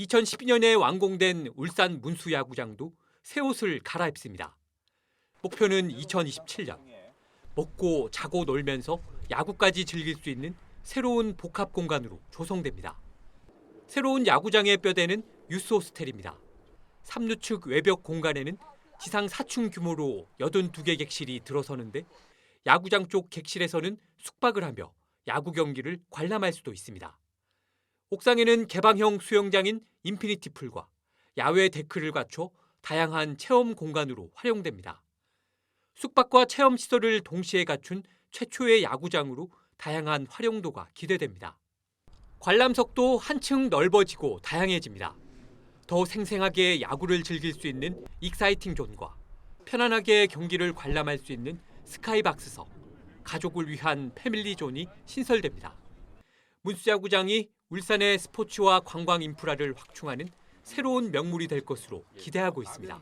2012년에 완공된 울산 문수야구장도 새 옷을 갈아입습니다. 목표는 2027년 먹고 자고 놀면서 야구까지 즐길 수 있는 새로운 복합 공간으로 조성됩니다. 새로운 야구장의 뼈대는 유스 호스텔입니다. 3루측 외벽 공간에는 지상 4층 규모로 82개 객실이 들어서는데 야구장 쪽 객실에서는 숙박을 하며 야구 경기를 관람할 수도 있습니다. 옥상에는 개방형 수영장인 인피니티 풀과 야외 데크를 갖춰 다양한 체험 공간으로 활용됩니다. 숙박과 체험 시설을 동시에 갖춘 최초의 야구장으로 다양한 활용도가 기대됩니다. 관람석도 한층 넓어지고 다양해집니다. 더 생생하게 야구를 즐길 수 있는 익사이팅 존과 편안하게 경기를 관람할 수 있는 스카이박스석, 가족을 위한 패밀리 존이 신설됩니다. 문수야구장이 울산의 스포츠와 관광 인프라를 확충하는 새로운 명물이 될 것으로 기대하고 있습니다.